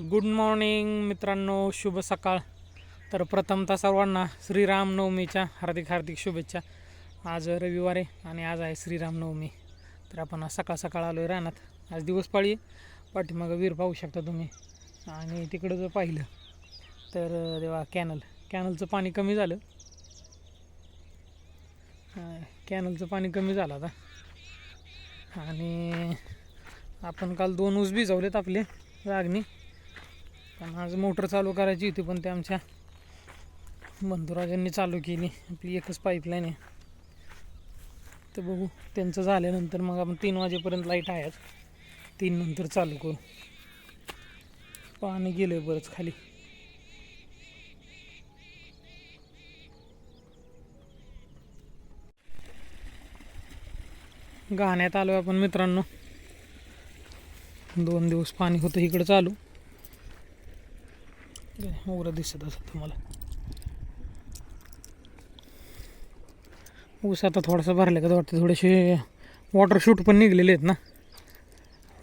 Good morning मित्रांनो. शुभ सकाळ. तर प्रथमतः सर्वांना श्रीरामनवमीच्या हार्दिक हार्दिक शुभेच्छा. आज रविवार आहे आणि आज आहे श्रीरामनवमी. तर आपण आज सकाळ सकाळ आलो आहे रानात. आज दिवस पाळी पाठीमागं वीर पाहू शकता तुम्ही. आणि तिकडं जर पाहिलं तर तेव्हा कॅनल. कॅनलचं पाणी कमी झालं. कॅनलचं पाणी कमी झालं आता. आणि आपण काल दोन ऊस भिजवलेत आपले रागणी. पण आज मोटर चालू करायची होती पण ते आमच्या बंधुराजांनी चालू केली. आपली एकच पाईपलाईन आहे. तर बघू त्यांचं झाल्यानंतर मग आपण तीन वाजेपर्यंत लाइट आहेत. तीन नंतर चालू करू. पाणी गेलं आहे बरंच खाली. गाण्यात आलो आपण मित्रांनो. दोन दिवस पाणी होतं इकडं चालू. मोगरा दिसत असत तुम्हाला. ऊस आता थोडासा भरला का वाटतं थोडेसे वॉटरशूट पण निघलेले आहेत ना.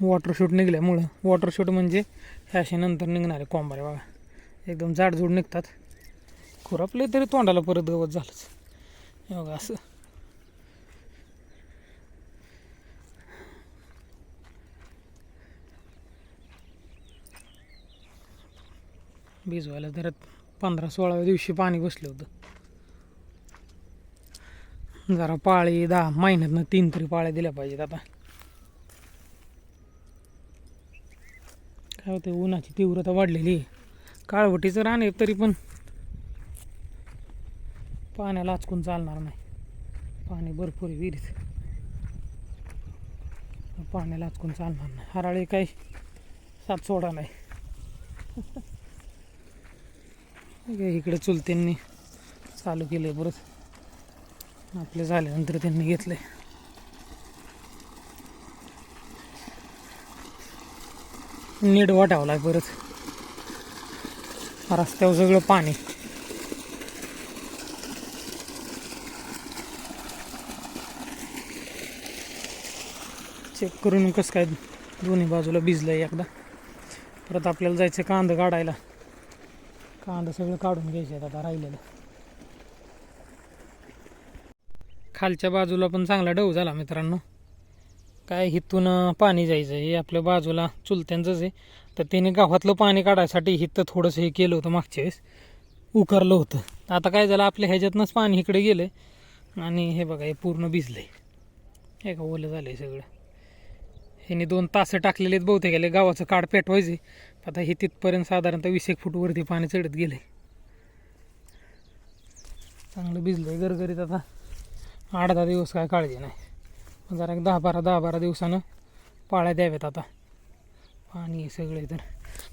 वॉटरशूट निघल्यामुळं वॉटरशूट म्हणजे ह्या असे नंतर निघणारे कोंबारे बघा. एकदम जाडजूड निघतात. खुरापले तरी तोंडाला परत गवत झालंच. बघा असं. भिजवायला तर पंधरा सोळाव्या दिवशी पाणी बसलं होतं. जरा पाळी दहा महिन्यातनं तीन तरी पाळ्या दिल्या पाहिजेत आता. काय होतं उन्हाची तीव्रता वाढलेली काळवटीचं राहणे तरी पण पाण्याला आचकून चालणार नाही. पाणी भरपूर आहे विहिरीत. पाण्याला आचकून चालणार नाही. हराळी काही साथ सोडा नाही. इकडे चुलत्यांनी चालू केले परत. आपले झाल्यानंतर त्यांनी घेतले नीट वाटावं परत. रस्त्यावर सगळं पाणी. चेक करून कसं काय दोन्ही बाजूला भिजलं एकदा. परत आपल्याला जायचं कांदा काढायला. कांदा सगळं काढून घ्यायचे आता राहिलेलं. खालच्या बाजूला पण चांगला डव झाला मित्रांनो. काय हिथून पाणी जायचं हे आपल्या बाजूला चुलत्यांचंच आहे. तर त्याने गावातलं पाणी काढायसाठी हिथं थोडंसं हे केलं होतं मागच्या वेळेस. उकरलं होतं. आता काय झालं आपल्या ह्याच्यातनंच पाणी इकडे गेलं आणि हे बघा हे पूर्ण भिजलं आहे हे का ओलं झालं आहे सगळं. ह्याने दोन तासं टाकलेले आहेत बहुतेक. गेले गावाचं काड पेटवायचे आता हे तिथपर्यंत साधारणतः वीस एक फूट वरती पाणी चढत गेले चांगलं भिजलंय गरगरीत आता. आठ दहा दिवस काय काळजी नाही. जरा एक दहा बारा दहा बारा दिवसानं पाळ्या द्याव्यात आता. पाणी सगळे तर.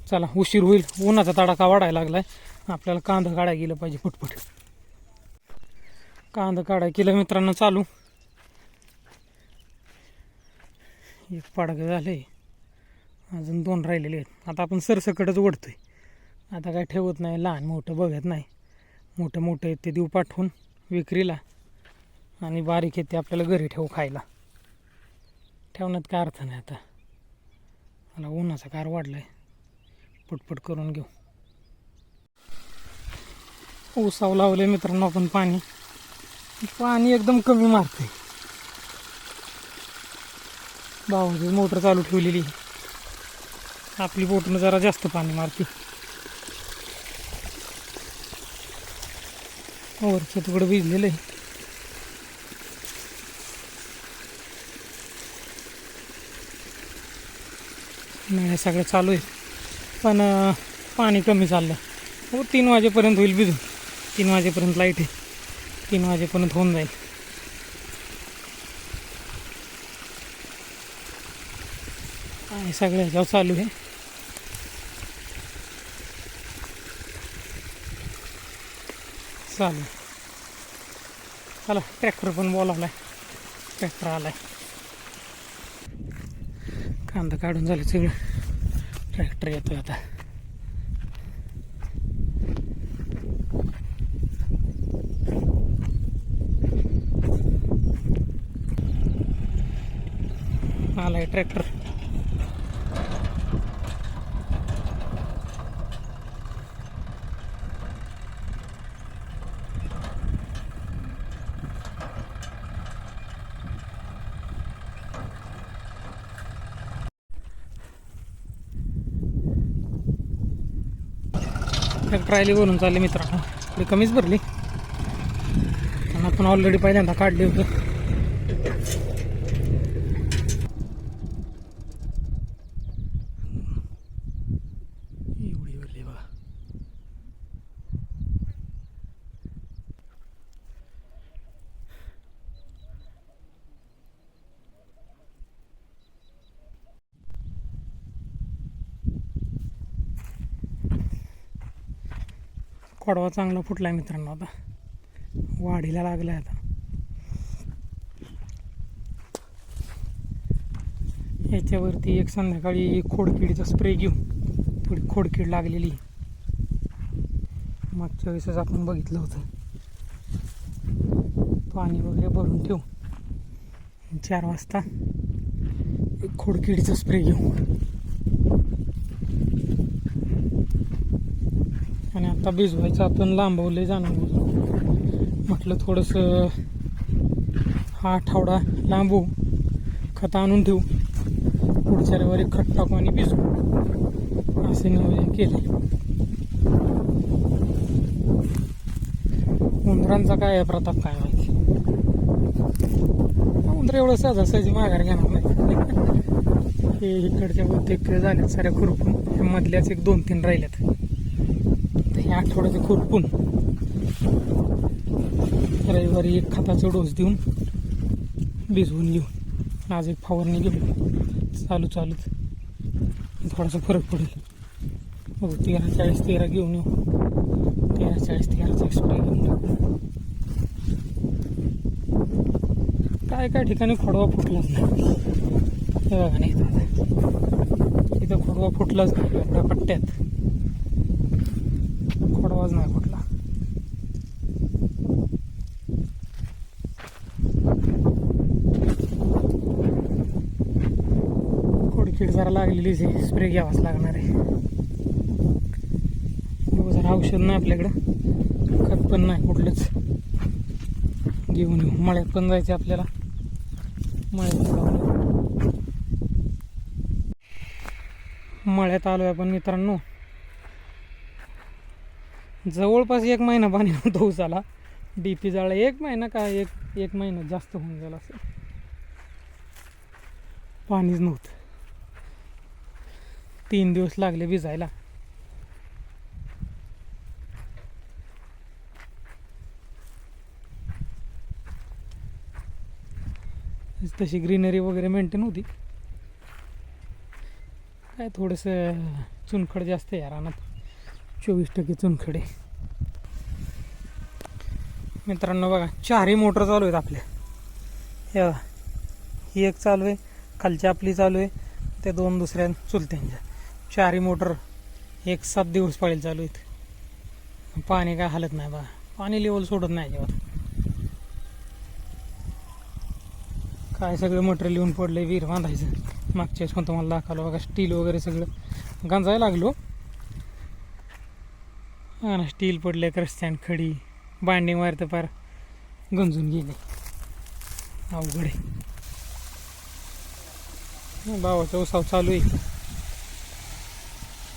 चला उशीर होईल. उन्हाचा तडाखा वाढायला लागलाय. आपल्याला कांदा काढायला गेलं पाहिजे फुटफुट कांदा काढाय केलं मित्रांनो चालू. एक पाडगं झालंय. अजून दोन राहिलेले आहेत. आता आपण सरसकटच ओढतोय. आता काय ठेवत नाही लहान मोठं बघत नाही. मोठं मोठं आहेत ते देऊ पाठवून विक्रीला. आणि बारीक आहेत ते आपल्याला घरी ठेवू खायला. ठेवण्यात काय अर्थ नाही आता. मला उन्हाचा कार वाढला आहे पटपट करून घेऊ. ऊसाव लावले मित्रांनो आपण पाणी. पाणी एकदम कमी मारते भावाची मोटर चालू ठेवलेली. आपली बोटनं जरा जास्त पाणी मारते. वरचं तुकडं भिजलेलं आहे. नाही हे सगळं चालू आहे. पण पाणी कमी चाललं हो तीन वाजेपर्यंत होईल भिजून. तीन वाजेपर्यंत लाइट आहे. तीन वाजेपर्यंत होऊन जाईल. हे सगळं ह्याच्यावर चालू आहे. चालू. चला ट्रॅक्टर पण बोलावलाय. ट्रॅक्टर आलाय. कांदा काढून झालं सगळं. ट्रॅक्टर येतोय आता. आलाय ट्रॅक्टर एक ट्रायली भरून चालली मित्रांनो. थोडी कमीच भरली. आणि आपण ऑलरेडी पहिल्यांदा काढली होती एवढी भरली बघा खोडवा चांगला फुटलाय मित्रांनो आता. वाढीला लागलाय आता. याच्यावरती एक संध्याकाळी खोडकिडीचा स्प्रे घेऊन थोडी खोडकीड लागलेली. मागच्या वेळेसच आपण बघितलं होतं. पाणी वगैरे भरून ठेवू. चार वाजता एक खोडकिडीचा स्प्रे घेऊ. आणि आता भिजवायचं आपण लांबवले जाणार म्हटलं थोडंसं हा आठवडा लांबू खत आणून ठेवू. पुढच्या रविवारी खत टाकू आणि भिजवू असे नियोजन केले उंदरांचा काय आहे प्रताप? काय माहिती. उंदर एवढं सहजासहजी माघार घेणार नाही. हे इकडच्या बहुतेक झाल्यात साऱ्या खुरपून मधल्याच एक दोन तीन राहिल्यात. आठवड्याचं खुरपून. रविवारी एक खताचा डोस देऊन भिजवून घेऊन आज एक फवारणी घेऊन चालू चालूच. थोडासा फरक पडेल. बघू तेरा चाळीस तेरा घेऊन येऊ. तेरा चाळीस तेराचा स्प्रे घेऊन टाकू काय काय ठिकाणी खोडवा फुटलाच नाही. बघा नाही इथं. खोडवा फुटलाच नाही. पट्ट्यात. आवाज नाही कुठला. खोडकीड जरा लागलेलीच आहे. स्प्रे घ्यावाच लागणार आहे. जरा औषध नाही आपल्याकडं. खत पण नाही कुठलंच. घेऊन येऊ. मळ्यात पण जायचं आपल्याला. मळ्यात जाऊन मळ्यात आलोय आपण मित्रांनो. जवळपास एक महिना पाणी नव्हतं उसाला डी पी जाळा एक महिना का एक एक महिना जास्त होऊन गेला असं पाणीच नव्हतं. तीन दिवस लागले भिजायला. तशी ग्रीनरी वगैरे मेंटेन होती. काय थोडंसं चुनखड जास्त आहे या रानात. चोवीस टक्के चुनखडे. मित्रांनो बघा चारही मोटर चालू आहेत आपल्या. हे ही एक चालू आहे खालची आपली चालू आहे त्या दोन दुसऱ्या चुलत्यांच्या. चारही मोटर एक सात दिवस पाळील चालू आहेत. पाणी काय हालत नाही बघा पाणी लेवल सोडत नाही जेव्हा काय सगळं मटेरियल येऊन पडलंय विहीर बांधायचं. मागच्या वेळेस पण तुम्हाला दाखवलं बघा स्टील वगैरे सगळं. गंजायला लागलो. स्टील पडले क्रस्त्यान खडी बांडिंग वायर तर फार. गंजून गेले. अवघड आहे. भावाचा उसाव चालू आहे.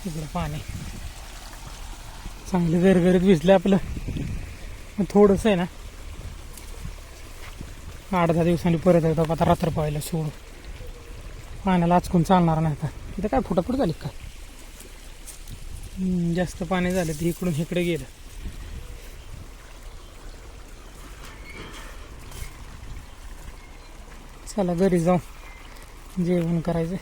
इकडं पाणी. चांगलं गरगरीत भिजलं आपलं. मग थोडंसं आहे ना. आठ दहा दिवसांनी परत येतो आता रात्र पाहायला सोडू. पाण्याला आचकून चालणार नाही आता. इथं काय फुटाफुट झाली का? जास्त पाणी झालं ते इकडून इकडे गेलं. चला घरी जाऊ. जेवण करायचं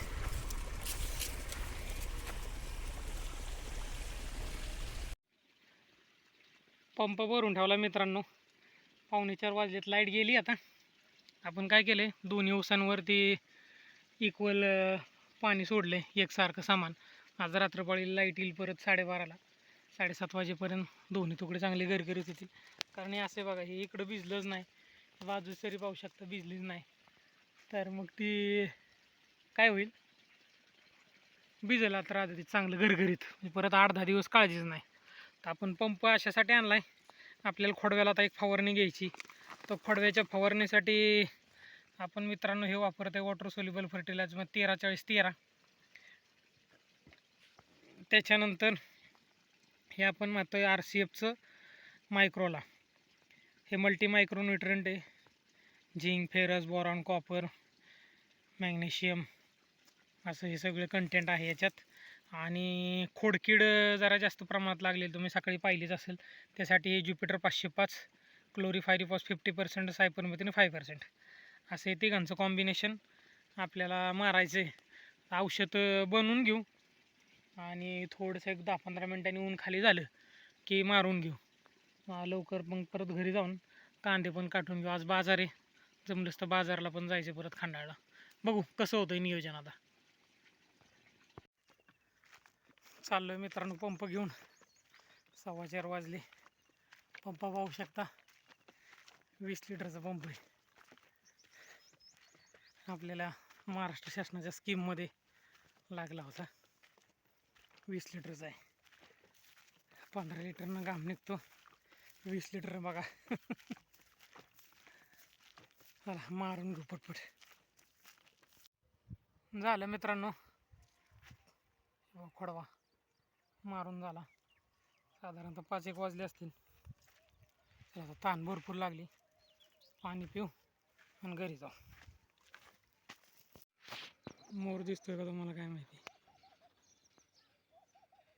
पंप भरून ठेवला मित्रांनो. पावणे चार वाजलेत लाइट गेली आता. आपण काय केलं दोन्ही ऊसांवरती इक्वल पाणी सोडले एकसारखं सामान. आज रात्रपाळी लाइट येईल परत साडेबाराला. साडेसात वाजेपर्यंत दोन्ही तुकडे चांगले गरगरीत होतील कारण हे असे बघा हे इकडं भिजलंच नाही. बाजू तरी पाहू शकता भिजलीच नाही. तर मग ती काय होईल? भिजेल आता ती चांगलं गरगरीत म्हणजे परत आठ दहा दिवस काळजीच नाही. तर आपण पंप अशासाठी आणला आहे आपल्याला खोडव्याला आता एक फवारणी घ्यायची. तर खोडव्याच्या फवारणीसाठी आपण मित्रांनो हे वापरत आहे वॉटर सोल्युबल फर्टिलायझर मग तेरा चाळीस तेरा. त्याच्यानंतर हे आपण मागतो आहे आर सी एफचं मायक्रोला. हे मल्टी मायक्रो न्यूट्रंट आहे. Zinc ferrous boron copper magnesium असं हे सगळे कंटेंट आहे याच्यात. आणि खोडकीड जरा जास्त प्रमाणात लागलेली तुम्ही सकाळी पाहिलीच असेल. त्यासाठी हे ज्युपिटर पाचशे पाच chlorpyrifos fifty percent cypermethrin five percent. असं हे तिघांचं कॉम्बिनेशन आपल्याला मारायचं आहे औषध बनवून घेऊ. आणि थोडंसं एक दहा पंधरा मिनटांनी ऊन खाली झालं की मारून घेऊ. लवकर मग परत घरी जाऊन कांदे पण काढून घेऊ. आज बाजार आहे. जमलंच तर बाजारला पण जायचं परत खांडाळला. बघू कसं होतं नियोजन आता. चाललोय मित्रांनो पंप घेऊन. सव्वा चार वाजले. पंप पाहू शकता. वीस लिटरचा पंप आहे. आपल्याला महाराष्ट्र शासनाच्या स्कीममध्ये लागला होता. वीस लिटरचा आहे. पंधरा लिटरनं घाम निघतो. वीस लिटर बघा. चला मारून घेऊ पटपट. झालं मित्रांनो. खोडवा. मारून झाला. साधारणतः पाच एक वाजले असतील. आता ताण भरपूर लागली. पाणी पिऊ आणि घरी जाऊ. मोर दिसतोय का तुम्हाला काय माहिती?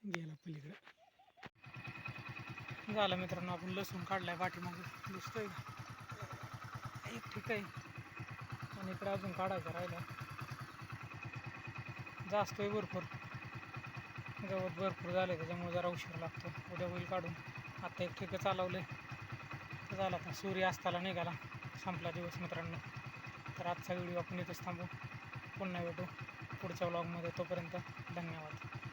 गेला पलीकडे. झालं मित्रांनो आपण लसूण काढलाय पाठीमागे. दिसतोय का? एक ठीक आहे आणि इकडे अजून काढायचा राहिला. जास्त आहे भरपूर. गवत भरपूर झाले त्याच्यामुळे जरा उशीर लागतो उद्या होईल काढून. आता एक ठीक चालवलं आहे तर झाला आता सूर्य अस्ताला निघाला. संपला दिवस मित्रांनो. तर आजचा व्हिडिओ आपण इथेच थांबू. पुन्हा भेटू पुढच्या व्लॉगमध्ये तोपर्यंत धन्यवाद.